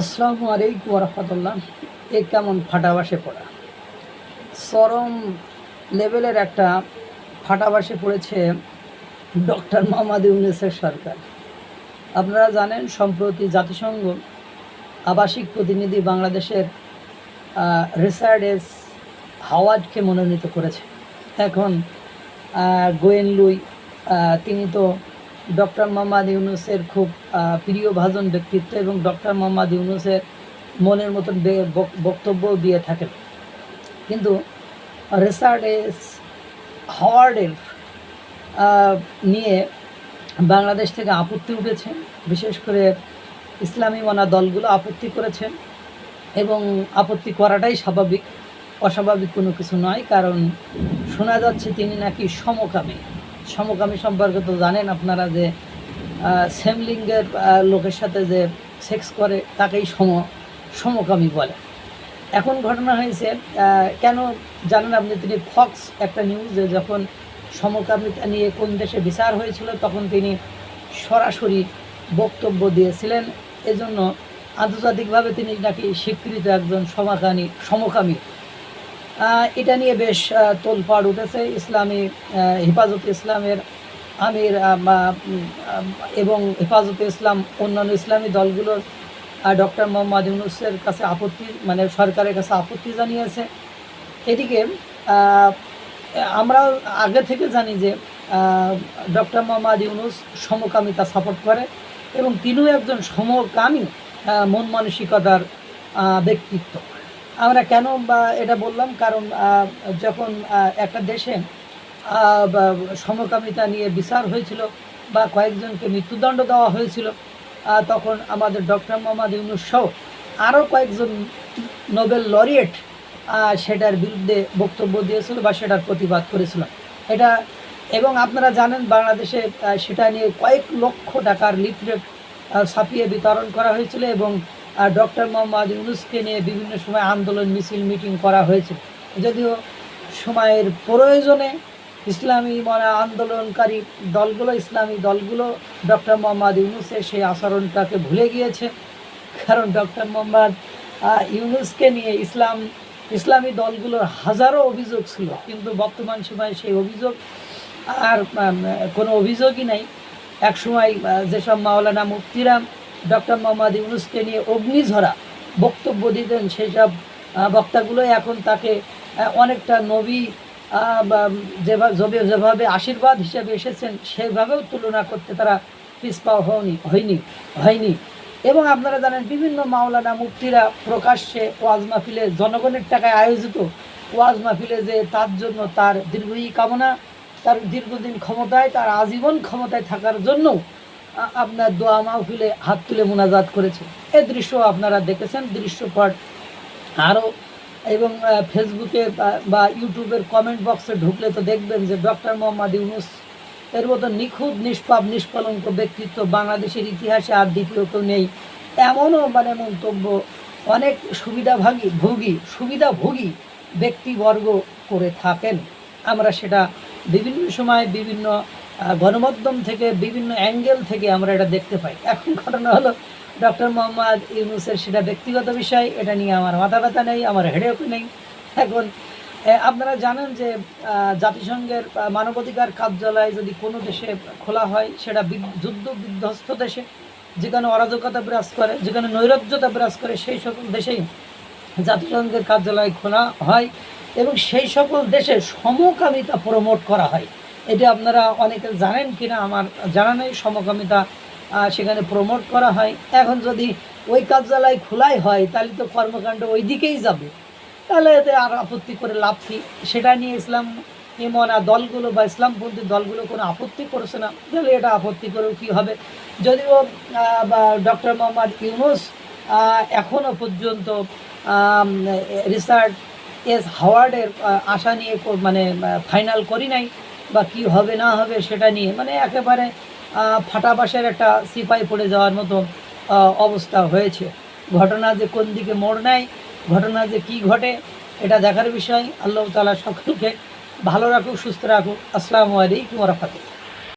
আসসালামু আলাইকুম রহমতুল্লাহ। এ কেমন ফাটাবাসে পড়া? চরম লেভেলের একটা ফাটাবাসে পড়েছে ডক্টর মোহাম্মদ ইউনুসের সরকার। আপনারা জানেন, সম্প্রতি জাতিসংঘ আবাসিক প্রতিনিধি বাংলাদেশের রিসার্ডেস হাওয়ার্ডকে মনোনীত করেছে। এখন গোয়েন লুই তিনি তো ডক্টর মোহাম্মদ ইউনুসের খুব প্রিয় ভাজন ব্যক্তিত্ব এবং ডক্টর মোহাম্মদ ইউনুসের মনের মতন বক্তব্য দিয়ে থাকেন। কিন্তু রিসার্ডেস হাওয়ার্ডের আহ, নিয়ে বাংলাদেশ থেকে আপত্তি উঠেছে বিশেষ করে ইসলামী মনা দলগুলো আপত্তি করেছেন এবং আপত্তি করাটাই স্বাভাবিক অস্বাভাবিক কোনো কিছু নয় কারণ শোনা যাচ্ছে তিনি নাকি সমকামী। সমকামী সম্পর্কে তো জানেন আপনারা যে সেম লিঙ্গের লোকের সাথে যে সেক্স করে, তাকেই সম, সমকামী বলে। এখন ঘটনা হয়েছে কেন জানেন আপনি, তিনি ফক্স একটা নিউজে যখন সমকামিতা নিয়ে কোন দেশে বিচার হয়েছিল, তখন তিনি সরাসরি বক্তব্য দিয়েছিলেন। এজন্য আন্তর্জাতিকভাবে তিনি নাকি স্বীকৃত একজন সমাকামী, সমকামী। এটা নিয়ে বেশ তোলপাড় উঠেছে ইসলামী হেফাজতে ইসলামের আমির এবং হেফাজতে ইসলাম অন্যান্য ইসলামী দলগুলোর ডক্টর মোহাম্মদ ইউনুসের কাছে আপত্তি মানে সরকারের কাছে আপত্তি জানিয়েছে। এদিকে আমরা আগে থেকে জানি যে ডক্টর মোহাম্মদ ইউনুস সমকামিতা সাপোর্ট করে এবং তিনিও একজন সমকামী মন মানসিকতার ব্যক্তিত্ব। আমরা কেন বা এটা বললাম? কারণ যখন একটা দেশে সমকামিতা নিয়ে বিচার হয়েছিল বা কয়েকজনকে মৃত্যুদণ্ড দেওয়া হয়েছিল তখন আমাদের ডক্টর মোহাম্মদ ইউনুস সহ আরও কয়েকজন নোবেল লরিয়েট সেটার বিরুদ্ধে বক্তব্য দিয়েছিল বা সেটার প্রতিবাদ করেছিল। এটা, এবং আপনারা জানেন বাংলাদেশে সেটা নিয়ে কয়েক লক্ষ টাকার লিফলেট ছাপিয়ে বিতরণ করা হয়েছিল এবং ডক্টর মোহাম্মদ ইউনুসকে নিয়ে বিভিন্ন সময় আন্দোলন, মিছিল, মিটিং করা হয়েছে। যদিও সময়ের প্রয়োজনে ইসলামী মানে আন্দোলনকারী দলগুলো, ইসলামী দলগুলো ডক্টর মোহাম্মদ ইউনুসের সেই আচরণটাকে ভুলে গিয়েছে। কারণ ডক্টর মোহাম্মদ ইউনুসকে নিয়ে ইসলাম, ইসলামী দলগুলোর হাজারো অভিযোগ ছিল। কিন্তু বর্তমান সময়ে সেই অভিযোগ আর কোনো অভিযোগই নাই। এক সময় যেসব মাওলানা মুফতিরা ডক্টর মোহাম্মদ ইউনুসকে নিয়ে অগ্নিঝরা বক্তব্য দিতেন সেই সব আহ, বক্তাগুলো এখন তাকে অনেকটা নবী যেভাবে যেভাবে- আশীর্বাদ হিসেবে এসেছেন সেভাবেও তুলনা করতে তারা পিছপা হয়নি হয়নি হয়নি। এবং আপনারা জানেন বিভিন্ন মাওলানা মুক্তিরা প্রকাশ্যে ওয়াজ মাহফিলে জনগণের টাকায় আয়োজিত ওয়াজ মাহফিলে যে তার জন্য তার দীর্ঘই কামনা তার দীর্ঘদিন ক্ষমতায় তার আজীবন ক্ষমতায় থাকার জন্য আপনার দোয়া মাহফিলে হাত তুলে মোনাজাত করেছে। এ দৃশ্য আপনারা দেখেছেন। দৃশ্যপট আরও এবং ফেসবুকে বা- ইউটিউবের কমেন্ট বক্সে ঢুকলে তো দেখবেন যে ডক্টর মোহাম্মদ ইউনুস এর মতো নিখুঁত, নিষ্পাপ, নিষ্কলঙ্ক ব্যক্তিত্ব বাংলাদেশের ইতিহাসে আর দ্বিতীয় কেউ নেই। এমনও মানে মন্তব্য, অনেক সুবিধাভাগী, ভোগী, সুবিধাভোগী ব্যক্তিবর্গ করে থাকেন। আমরা সেটা বিভিন্ন সময় বিভিন্ন গণমাধ্যম থেকে, বিভিন্ন অ্যাঙ্গেল থেকে আমরা এটা দেখতে পাই। এখন ঘটনা হলো, ডক্টর মোহাম্মদ ইউনুসের সেটা ব্যক্তিগত বিষয়, এটা নিয়ে আমার মাথা ব্যথা নেই, আমার হেডেক নেই। এখন আপনারা জানেন যে জাতিসংঘের মানবাধিকার কার্যালয় যদি কোনো দেশে খোলা হয়, সেটা যুদ্ধ বিধ্বস্ত দেশে, যেখানে অরাজকতা বিরাজ করে, যেখানে নৈরাজ্যতা বিরাজ করে, সেই সকল দেশেই জাতিসংঘের কার্যালয় খোলা হয় এবং সেই সকল দেশে সমকামিতা প্রমোট করা হয়। এটা আপনারা অনেকে জানেন কিনা, আমার জানা নেই, সমকামিতা সেখানে প্রমোট করা হয়। এখন যদি ওই কার্যালয় খোলাই হয়, তাহলে তো কর্মকাণ্ড ওই দিকেই যাবে। তাহলে এতে আর আপত্তি করে লাভ কী? সেটা নিয়ে ইসলাম ইমনা দলগুলো বা ইসলামপন্থী দলগুলো কোনো আপত্তি করছে না। তাহলে এটা আপত্তি করেও কী হবে? যদিও বা ডক্টর মোহাম্মদ ইউনুস এখনও পর্যন্ত রিসার্চ এস হাওয়ার্ডের আশা নিয়ে কো- মানে ফাইনাল করি নাই। বা কি হবে, না হবে সেটা নিয়ে মানে একেবারে ফাটা ফাটাবাসের একটা সিপাই পড়ে যাওয়ার মতো অবস্থা হয়েছে। ঘটনা যে কোন দিকে মোড় নেয়, ঘটনা যে কি ঘটে, এটা দেখার বিষয়। আল্লাহ তালা সকলকে ভালো রাখুক, সুস্থ রাখুক। আসসালামু আলাইকুম রহমতুল্লাহ।